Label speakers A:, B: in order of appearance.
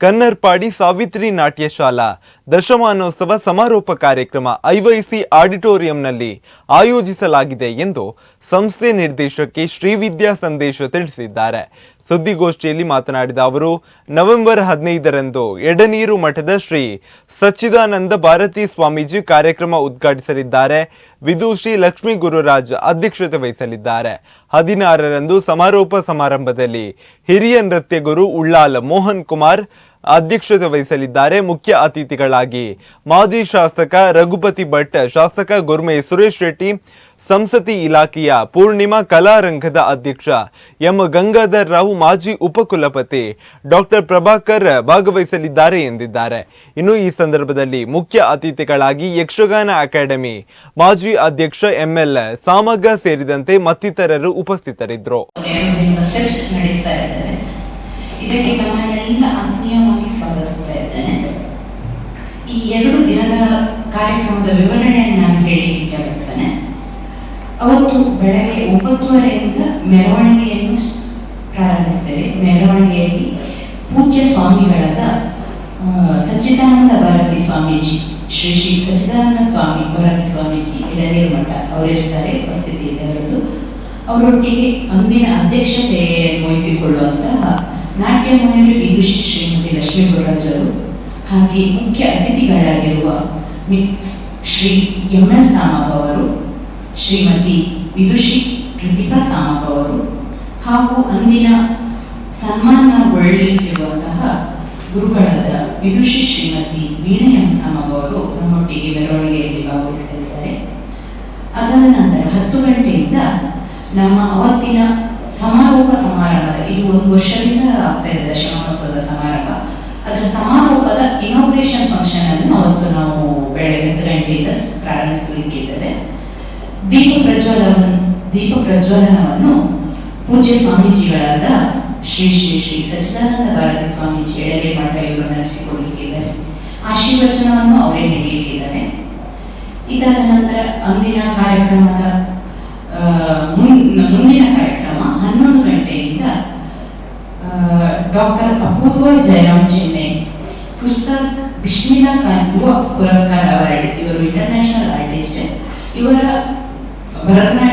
A: ಕನ್ನರ್ಪಾಡಿ ಸಾವಿತ್ರಿ ನಾಟ್ಯ ಶಾಲಾ, ದಶಮಾನೋತ್ಸವ ಸಮಾರೋಪ ಕಾರ್ಯಕ್ರಮ ಐವೈಸಿ ಆಡಿಟೋರಿಯಂನಲ್ಲಿ ಆಯೋಜಿಸಲಾಗಿದೆ ಎಂದು ಸಂಸ್ಥೆ ನಿರ್ದೇಶಕಿ ಶ್ರೀವಿದ್ಯಾ ಸಂದೇಶ ತಿಳಿಸಿದ್ದಾರೆ. ಸುದ್ದಿಗೋಷ್ಠಿಯಲ್ಲಿ ಮಾತನಾಡಿದ ಅವರು, ನವೆಂಬರ್ ಹದಿನೈದರಂದು ಎಡನೀರು ಮಠದ ಶ್ರೀ ಸಚ್ಚಿದಾನಂದ ಭಾರತಿ ಸ್ವಾಮೀಜಿ ಕಾರ್ಯಕ್ರಮ ಉದ್ಘಾಟಿಸಲಿದ್ದಾರೆ. ವಿದುಷಿ ಲಕ್ಷ್ಮೀ ಗುರುರಾಜ್ ಅಧ್ಯಕ್ಷತೆ ವಹಿಸಲಿದ್ದಾರೆ. ಹದಿನಾರರಂದು ಸಮಾರೋಪ ಸಮಾರಂಭದಲ್ಲಿ ಹಿರಿಯ ನೃತ್ಯ ಗುರು ಉಳ್ಳಾಲ ಮೋಹನ್ ಕುಮಾರ್ ಅಧ್ಯಕ್ಷತೆ ವಹಿಸಲಿದ್ದಾರೆ ಮುಖ್ಯ ಅತಿಥಿಗಳಾಗಿ ಮಾಜಿ ಶಾಸಕ ರಘುಪತಿ ಭಟ್, ಶಾಸಕ ಗುರ್ಮೆ ಸುರೇಶ್ ಶೆಟ್ಟಿ ಸಂಸತಿ ಇಲಾಖೆಯ ಪೂರ್ಣಿಮಾ ಕಲಾರಂಗದ ಅಧ್ಯಕ್ಷ ಎಂ ಗಂಗಾಧರ್ ರಾವ್, ಮಾಜಿ ಉಪಕುಲಪತಿ ಡಾಕ್ಟರ್ ಪ್ರಭಾಕರ್ ಭಾಗವಹಿಸಲಿದ್ದಾರೆ ಎಂದಿದ್ದಾರೆ. ಇನ್ನು ಈ ಸಂದರ್ಭದಲ್ಲಿ ಮುಖ್ಯ ಅತಿಥಿಗಳಾಗಿ ಯಕ್ಷಗಾನ ಅಕಾಡೆಮಿ ಮಾಜಿ ಅಧ್ಯಕ್ಷ ಎಂಎಲ್ ಸಾಮಗ ಸೇರಿದಂತೆ ಮತ್ತಿತರರು ಉಪಸ್ಥಿತರಿದ್ದರು.
B: ಕಾರ್ಯಕ್ರಮದ ವಿವರಣೆಯನ್ನು ನಾನು ಹೇಳಿ ಇಚ್ಛಪಡ್ತೇನೆ ಅವತ್ತು ಬೆಳಗ್ಗೆ ಒಂಬತ್ತುವರೆಯಿಂದ ಮೆರವಣಿಗೆಯನ್ನು ಪ್ರಾರಂಭಿಸ್ತೇವೆ. ಮೆರವಣಿಗೆಯಲ್ಲಿ ಪೂಜ್ಯ ಸ್ವಾಮಿಗಳಾದ ಸಚ್ಚಿದಾನಂದ ಭಾರತಿ ಸ್ವಾಮೀಜಿ, ಶ್ರೀ ಶ್ರೀ ಸಚ್ಚಿದಾನಂದ ಸ್ವಾಮಿ, ಭಾರತಿ ಸ್ವಾಮೀಜಿ ಎಡನೀರು ಮಠ ಅವರಿರ್ತಾರೆ ಉಪಸ್ಥಿತಿ ಅವರದ್ದು ಅವರೊಟ್ಟಿಗೆ ಅಂದಿನ ಅಧ್ಯಕ್ಷತೆ ವಹಿಸಿಕೊಳ್ಳುವಂತಹ ನಾಟ್ಯ ಮಂಡಳಿ ವಿದುಷಿ ಶ್ರೀಮತಿ ಲಕ್ಷ್ಮೀ ಗುರುರಾಜ್ ಅವರು, ಹಾಗೆ ಮುಖ್ಯ ಅತಿಥಿಗಳಾಗಿರುವ ಮಿಸ್ ಶ್ರೀ ಎಂ ಎಲ್ ಅವರು ಶ್ರೀಮತಿ ವಿದುಷಿ ಪ್ರತಿಭಾ ಸಾಮಗ್ ಹಾಗೂ ಅಂದಿನ ಸನ್ಮಾನಗೊಳ್ಳಲಿಕ್ಕಿರುವಂತಹ ಗುರುಗಳಾದ ವಿದುಷಿ ಶ್ರೀಮತಿ ವೀಣಾ ಎಂ ಸಾಮಗ್ ಅವರು ನಮ್ಮೊಟ್ಟಿಗೆ ಮೆರವಣಿಗೆಯಲ್ಲಿ ಭಾಗವಹಿಸಲಿದ್ದಾರೆ. ಅದಾದ ನಂತರ ಹತ್ತು ಗಂಟೆಯಿಂದ ನಮ್ಮ ಅವತ್ತಿನ ಸಮಾರೋಪ ಸಮಾರಂಭ, ಇದು ಒಂದು ವರ್ಷದಿಂದ ಆಗ್ತಾ ಇದೆ ದಶಮಾನೋತ್ಸವದ ಸಮಾರಂಭ. ಅದರ ಸಮಾರೋಪದ ಇನಾಗ್ರೇಷನ್ ಫಂಕ್ಷನ್ ಅನ್ನು ಅವತ್ತು ನಾವು ಬೆಳಗ್ಗೆ ಹತ್ತು ಗಂಟೆಯಿಂದ ಪ್ರಾರಂಭಿಸಲಿಕ್ಕಿದ್ದೇವೆ. ದೀಪ ಪ್ರಜ್ವಲವನ್ನು ದೀಪ ಪ್ರಜ್ವಲನವನ್ನು ಪೂಜ್ಯ ಸ್ವಾಮೀಜಿಗಳಾದ ಶ್ರೀ ಶ್ರೀ ಶ್ರೀ ಸಚ್ಚಿದಾನಂದ ಭಾರತಿ ಸ್ವಾಮೀಜಿ ಎಳೆಗೆ ಮಠ ಇವರು ನಡೆಸಿಕೊಳ್ಳಲಿಕ್ಕಿದ್ದಾರೆ ಆಶೀರ್ವಚನವನ್ನು ಅವರೇ ನೀಡಲಿಕ್ಕಿದ್ದಾರೆ. ಇದಾದ ನಂತರ ಅಂದಿನ ಕಾರ್ಯಕ್ರಮದ ಮುಂದಿನ ಕಾರ್ಯಕ್ರಮ ಹನ್ನೊಂದು ಗಂಟೆಯಿಂದ ಡಾಕ್ಟರ್ ಅಪೂರ್ವ ಜಯರಾಮ್ ಚೆನ್ನೈ ಪುಸ್ತಕ ಬಿಸ್ಮಿಲಾ ಖಾನ್ ಯುವ ಪುರಸ್ಕಾರ ಅವಾರ್ಡ್ ಇವರು ಇಂಟರ್ನ್ಯಾಷನಲ್ ಆರ್ಟಿಸ್ಟ್ ಇವರ ಭರತನಾಟ್ಯ